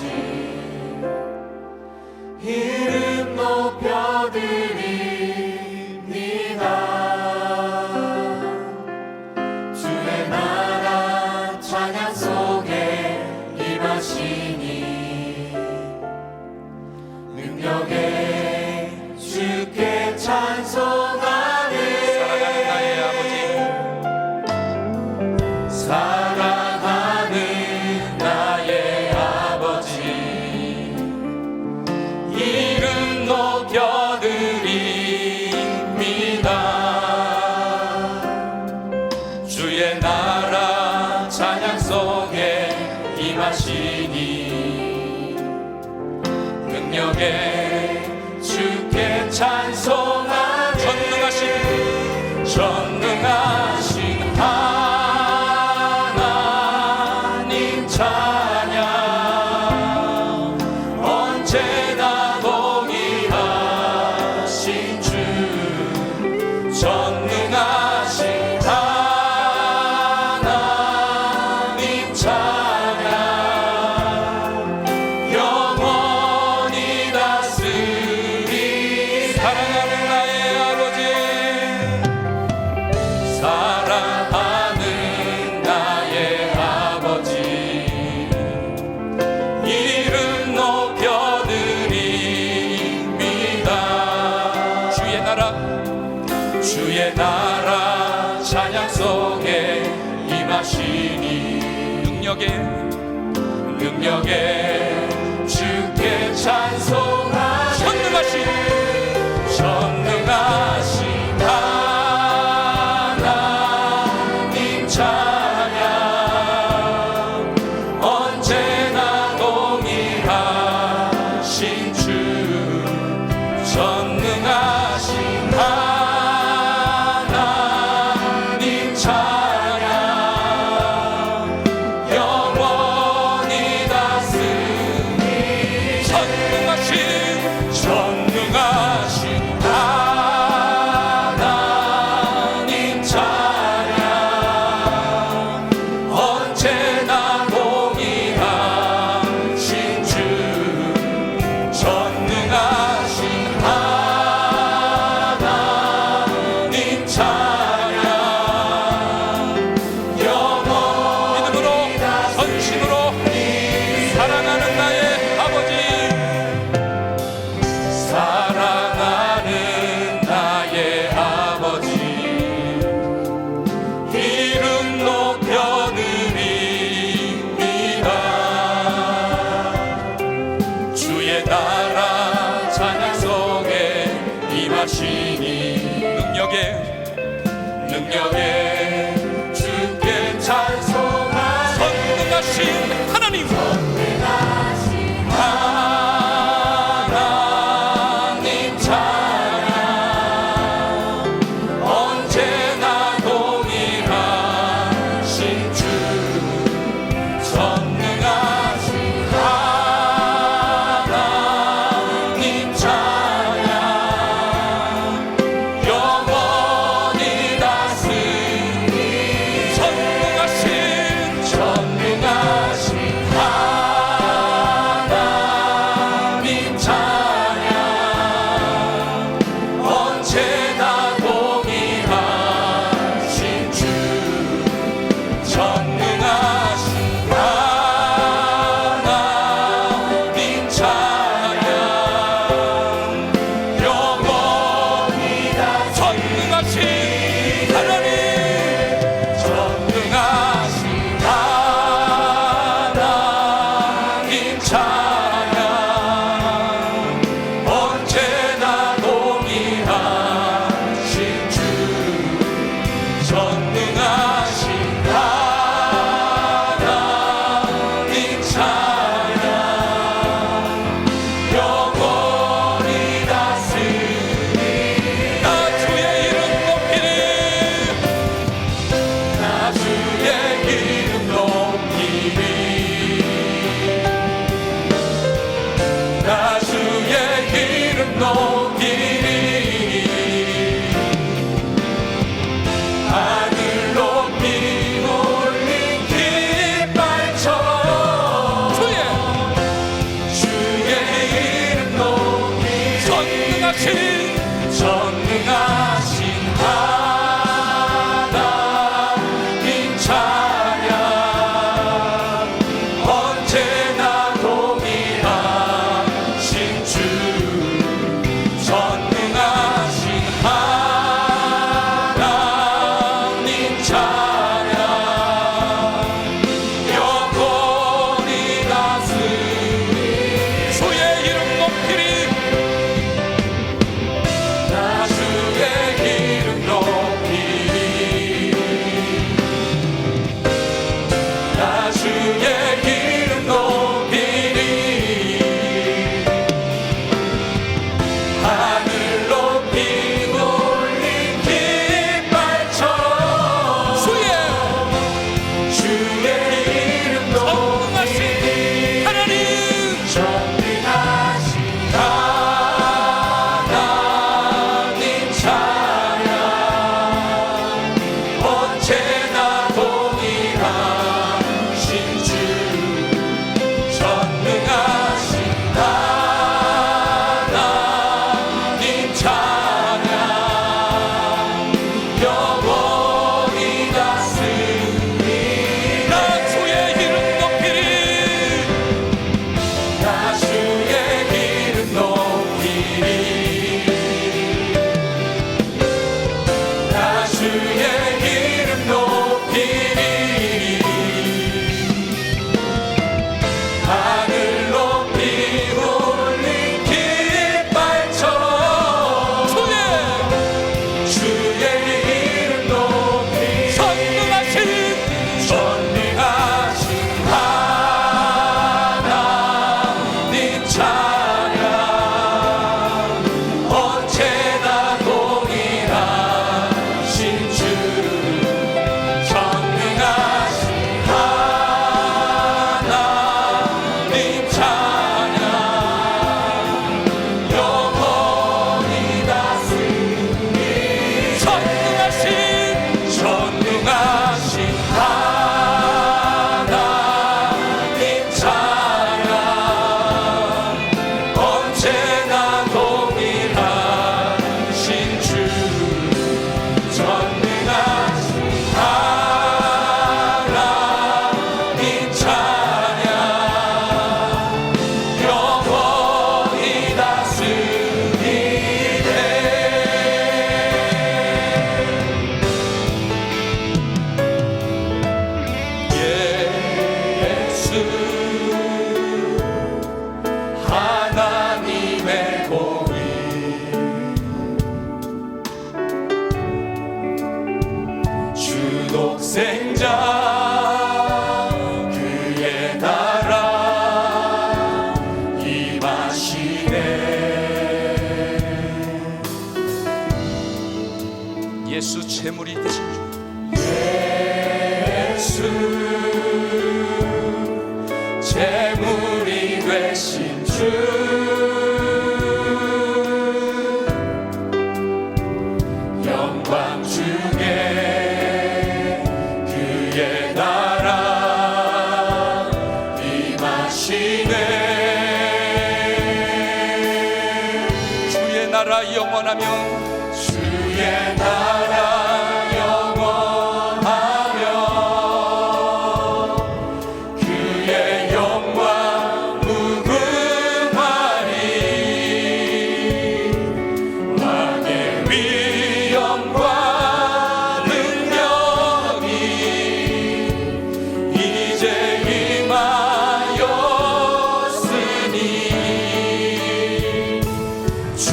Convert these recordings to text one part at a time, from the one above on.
이 나라 찬양 속에 임하시니. 능력에 능력에 찬. 나라며 주의 나라 영원하며 그의 영광 무궁하리 왕의 위엄과 능력이 이제 임하였으니 주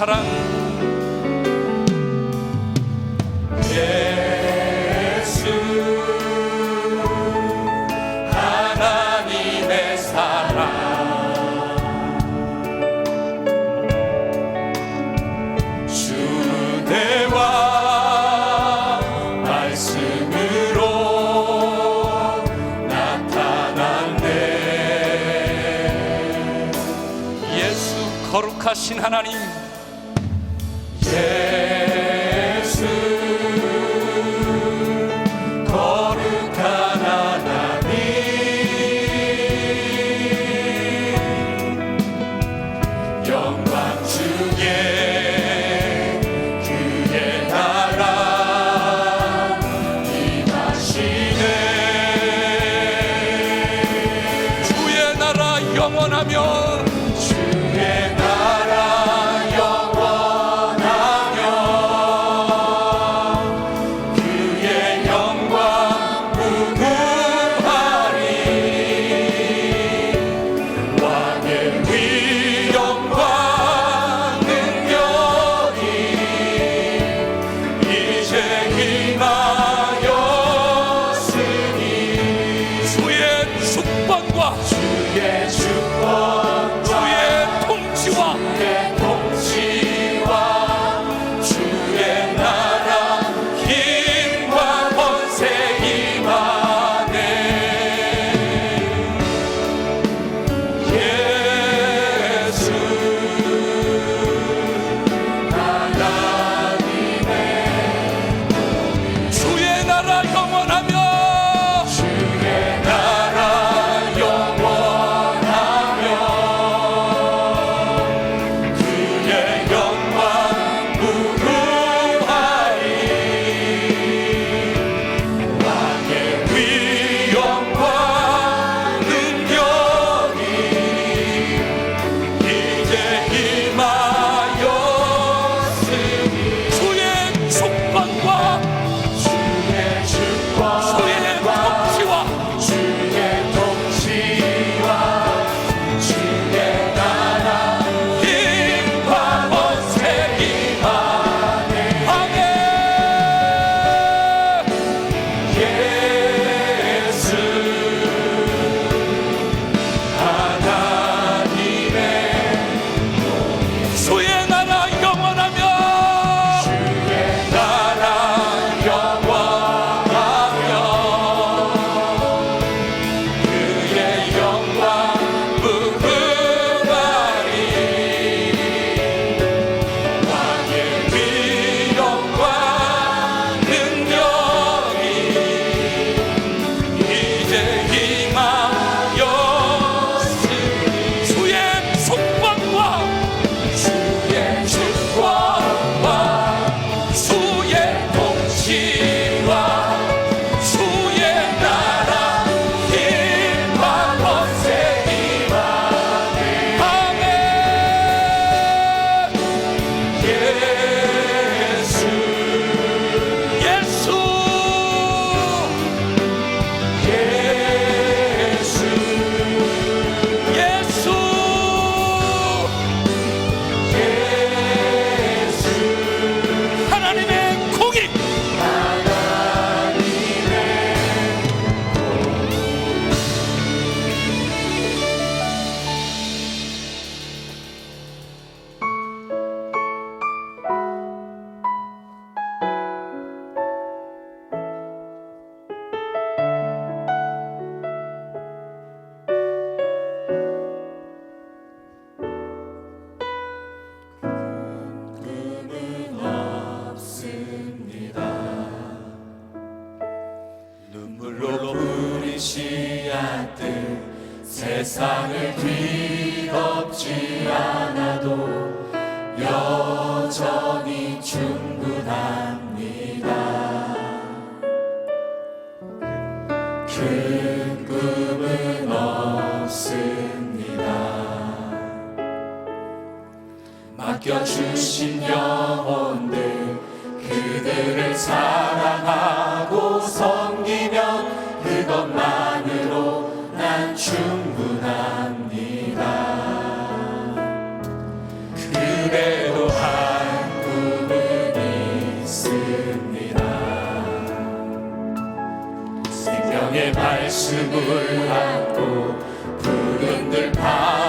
사랑. 예수 하나님의 사랑. 주대와 말씀으로 나타났네. 예수 거룩하신 하나님. 주신 꿈은 없습니다. 맡겨주신 영혼들 그들을 사 말씀을 안고 푸른들 바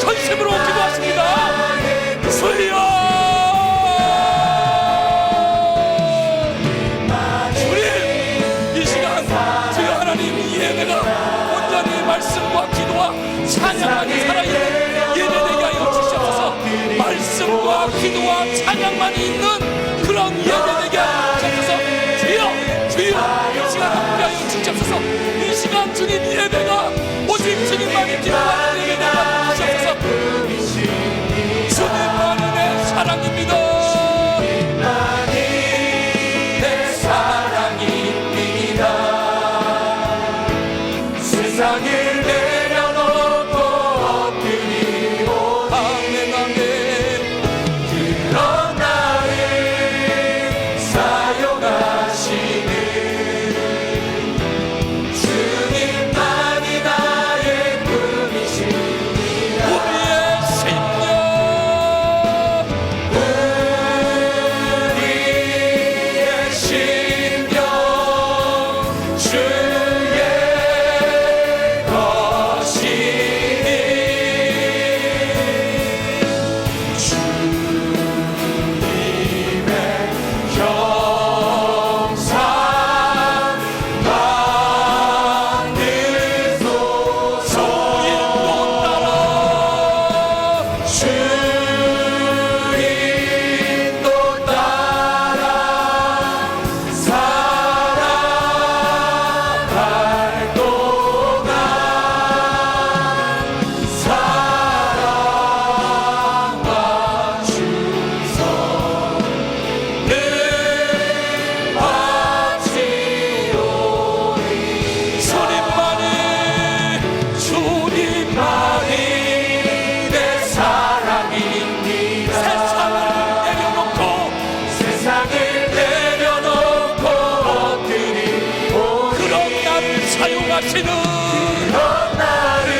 전심으로 기도하십니다. 주여. 찬양만이 살아있는 예배되게 하여 주시옵소서 말씀과 기도와 찬양만이 있는 그런 예배되게 하여 주시옵소서 주여 주여 이 시간 함께 하여 주시옵소서 이 시간 주님 예배가 하나님의 사랑입니다. 사용하시는 그 나를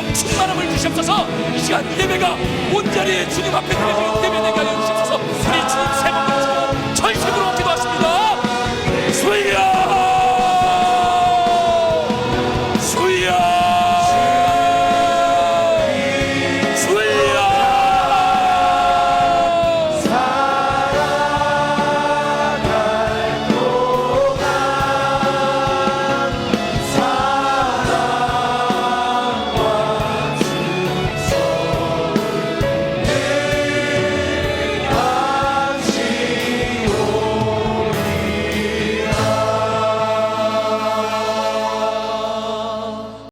성령 충만함을 주시옵소서. 이 시간 예배가 온전히 주님 앞에 드려지는 예배 되게 하여 주시옵소서